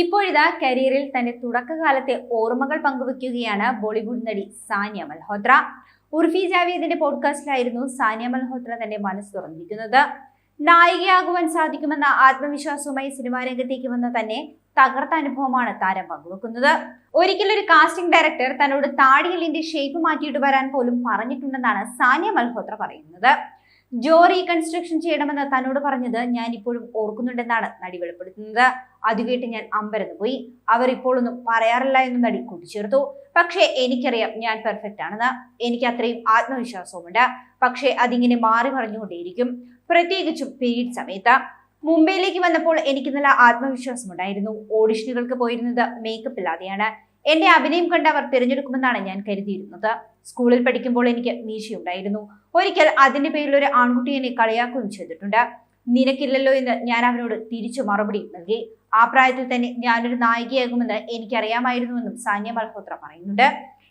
ഇപ്പോഴിതാ കരിയറിൽ തന്റെ തുടക്കകാലത്തെ ഓർമ്മകൾ പങ്കുവെക്കുകയാണ് ബോളിവുഡ് നടി സാനിയ മൽഹോത്ര. ഉർഫി ജാവേദിന്റെ പോഡ്കാസ്റ്റിലായിരുന്നു സാനിയ മൽഹോത്ര തന്റെ മനസ്സ് തുറന്നിരിക്കുന്നത്. നായികയാകുവാൻ സാധിക്കുമെന്ന ആത്മവിശ്വാസവുമായി സിനിമാ രംഗത്തേക്ക് വന്ന തന്നെ തകർത്ത അനുഭവമാണ് താരം പങ്കുവെക്കുന്നത്. ഒരിക്കലൊരു കാസ്റ്റിംഗ് ഡയറക്ടർ തന്നോട് താടിയലിന്റെ ഷേപ്പ് മാറ്റിയിട്ട് വരാൻ പോലും പറഞ്ഞിട്ടുണ്ടെന്നാണ് സാനിയ മൽഹോത്ര പറയുന്നത്. ജോ റീകൺസ്ട്രക്ഷൻ ചെയ്യണമെന്ന് തന്നോട് പറഞ്ഞത് ഞാൻ ഇപ്പോഴും ഓർക്കുന്നുണ്ടെന്നാണ് നടി വെളിപ്പെടുത്തുന്നത്. അത് കേട്ട് ഞാൻ അമ്പരന്ന് പോയി. അവർ ഇപ്പോഴൊന്നും പറയാറില്ല എന്ന് നടി കൂട്ടിച്ചേർത്തു. പക്ഷേ എനിക്കറിയാം ഞാൻ പെർഫെക്റ്റ് ആണെന്ന്. എനിക്ക് അത്രയും ആത്മവിശ്വാസവുമുണ്ട്. പക്ഷേ അതിങ്ങനെ മാറി മറിഞ്ഞുകൊണ്ടേയിരിക്കും. പ്രത്യേകിച്ചും പീരീഡ് സമയത്ത്. മുംബൈയിലേക്ക് വന്നപ്പോൾ എനിക്ക് നല്ല ആത്മവിശ്വാസമുണ്ടായിരുന്നു. ഓഡിഷനുകൾക്ക് പോയിരുന്നത് മേക്കപ്പ് ഇല്ലാതെയാണ്. എന്റെ അഭിനയം കണ്ട് അവർ തിരഞ്ഞെടുക്കുമെന്നാണ് ഞാൻ കരുതിയിരുന്നത്. സ്കൂളിൽ പഠിക്കുമ്പോൾ എനിക്ക് മീശയുണ്ടായിരുന്നു. ഒരിക്കൽ അതിന്റെ പേരിൽ ഒരു ആൺകുട്ടി എന്നെ കളിയാക്കുകയും ചെയ്തിട്ടുണ്ട്. നിനക്കില്ലല്ലോ എന്ന് ഞാൻ അവനോട് തിരിച്ചു മറുപടി നൽകി. ആ പ്രായത്തിൽ തന്നെ ഞാനൊരു നായികയാകുമെന്ന് എനിക്കറിയാമായിരുന്നുവെന്നും സാന്യ മൽഹോത്ര പറയുന്നുണ്ട്.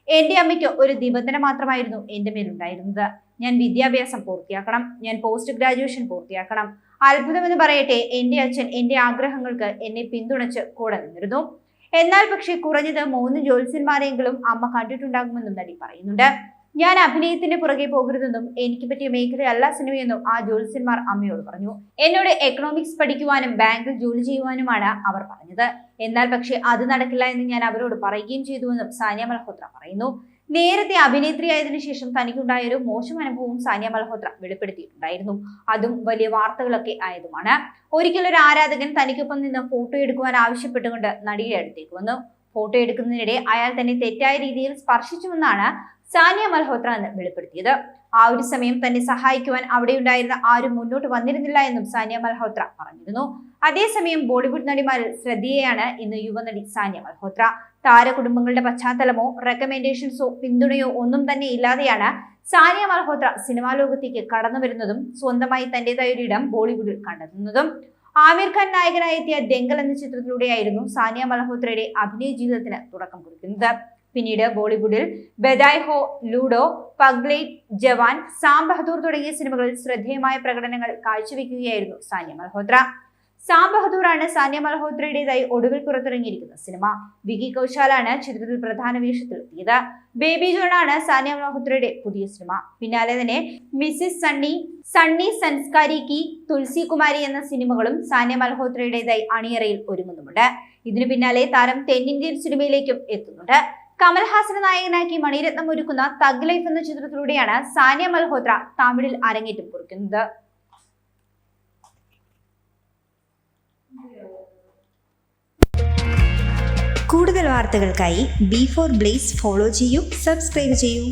എന്റെ അമ്മയ്ക്ക് ഒരു നിബന്ധന മാത്രമായിരുന്നു എന്റെ മേലുണ്ടായിരുന്നത്. ഞാൻ വിദ്യാഭ്യാസം പൂർത്തിയാക്കണം. ഞാൻ പോസ്റ്റ് ഗ്രാജുവേഷൻ പൂർത്തിയാക്കണം. അത്ഭുതമെന്ന് പറയട്ടെ എന്റെ അച്ഛൻ എന്റെ ആഗ്രഹങ്ങൾക്ക് എന്നെ പിന്തുണച്ച് കൂടെ നിന്നിരുന്നു. എന്നാൽ പക്ഷേ കുറഞ്ഞത് മൂന്ന് ജ്യോത്സ്യന്മാരെങ്കിലും അമ്മ കണ്ടിട്ടുണ്ടാകുമെന്നും നടി പറയുന്നുണ്ട്. ഞാൻ അഭിനയത്തിന്റെ പുറകെ പോകരുതെന്നും എനിക്ക് പറ്റിയ മേഖലയല്ല സിനിമയെന്നും ആ ജ്യോത്സ്യന്മാർ അമ്മയോട് പറഞ്ഞു. എന്നോട് എക്കണോമിക്സ് പഠിക്കുവാനും ബാങ്കിൽ ജോലി ചെയ്യുവാനുമാണ് അവർ പറഞ്ഞത്. എന്നാൽ പക്ഷേ അത് നടക്കില്ല എന്ന് ഞാൻ അവരോട് പറയുകയും ചെയ്തുവെന്നും സാനിയ മൽഹോത്ര പറയുന്നു. നേരത്തെ അഭിനേത്രിയായതിനു ശേഷം തനിക്കുണ്ടായ ഒരു മോശം അനുഭവവും സാനിയ മൽഹോത്ര വെളിപ്പെടുത്തിയിട്ടുണ്ടായിരുന്നു. അതും വലിയ വാർത്തകളൊക്കെ ആയതുമാണ്. ഒരിക്കൽ ഒരു ആരാധകൻ തനിക്കൊപ്പം നിന്ന് ഫോട്ടോ എടുക്കുവാൻ ആവശ്യപ്പെട്ടുകൊണ്ട് നടിയുടെ അടുത്തേക്ക് വന്നു. ഫോട്ടോ എടുക്കുന്നതിനിടെ അയാൾ തന്നെ തെറ്റായ രീതിയിൽ സ്പർശിച്ചുവെന്നാണ് സാനിയ മൽഹോത്ര എന്ന് വെളിപ്പെടുത്തിയത്. ആ ഒരു സമയം തന്നെ സഹായിക്കുവാൻ അവിടെയുണ്ടായിരുന്ന ആരും മുന്നോട്ട് വന്നിരുന്നില്ല എന്നും സാനിയ മൽഹോത്ര പറഞ്ഞിരുന്നു. അതേസമയം ബോളിവുഡ് നടിമാരിൽ ശ്രദ്ധേയാണ് ഇന്ന് യുവനടി സാനിയ മൽഹോത്ര. താരകുടുംബങ്ങളുടെ പശ്ചാത്തലമോ റെക്കമെൻഡേഷൻസോ പിന്തുണയോ ഒന്നും തന്നെ ഇല്ലാതെയാണ് സാനിയ മൽഹോത്ര സിനിമാ ലോകത്തേക്ക് കടന്നു വരുന്നതും സ്വന്തമായി തന്റേതായ ഇടം ബോളിവുഡിൽ കണ്ടെത്തുന്നതും. ആമിർ ഖാൻ നായകനായെത്തിയ ദെങ്കൽ എന്ന ചിത്രത്തിലൂടെയായിരുന്നു സാനിയ മൽഹോത്രയുടെ അഭിനയ ജീവിതത്തിന് തുടക്കം കുറിക്കുന്നത്. പിന്നീട് ബോളിവുഡിൽ ബദായ് ഹോ ലൂഡോ പഗ്ലേറ്റ് ജവാൻ സാം ബഹദൂർ തുടങ്ങിയ സിനിമകളിൽ ശ്രദ്ധേയമായ പ്രകടനങ്ങൾ കാഴ്ചവെക്കുകയായിരുന്നു സാനിയ മൽഹോത്ര. സാം ബഹദൂറാണ് സാനിയ മൽഹോത്രയുടേതായി ഒടുവിൽ പുറത്തിറങ്ങിയിരിക്കുന്ന സിനിമ. വിക്കി കൗശാലാണ് ചിത്രത്തിൽ പ്രധാന വേഷത്തിലെത്തിയത് ബേബി ജോൺ ആണ് സാനിയ മൽഹോത്രയുടെ പുതിയ സിനിമ. പിന്നാലെ തന്നെ മിസ്സിസ് സണ്ണി സണ്ണി സംസ്കാരി കി തുൽസി കുമാരി എന്ന സിനിമകളും സാനിയ മൽഹോത്രയുടേതായി അണിയറയിൽ ഒരുങ്ങുന്നുമുണ്ട്. ഇതിനു പിന്നാലെ താരം തെന്നിന്ത്യൻ സിനിമയിലേക്കും എത്തുന്നുണ്ട്. കമൽഹാസന് നായകനാക്കി മണിരത്നം ഒരുക്കുന്ന തഗ് ലൈഫ് എന്ന ചിത്രത്തിലൂടെയാണ് സാനിയ മൽഹോത്ര തമിഴിൽ അരങ്ങേറ്റം കുറിക്കുന്നത്. കൂടുതൽ വാർത്തകൾക്കായി ബി ഫോർ ബ്ലേസ് ഫോളോ ചെയ്യൂ സബ്സ്ക്രൈബ് ചെയ്യൂ.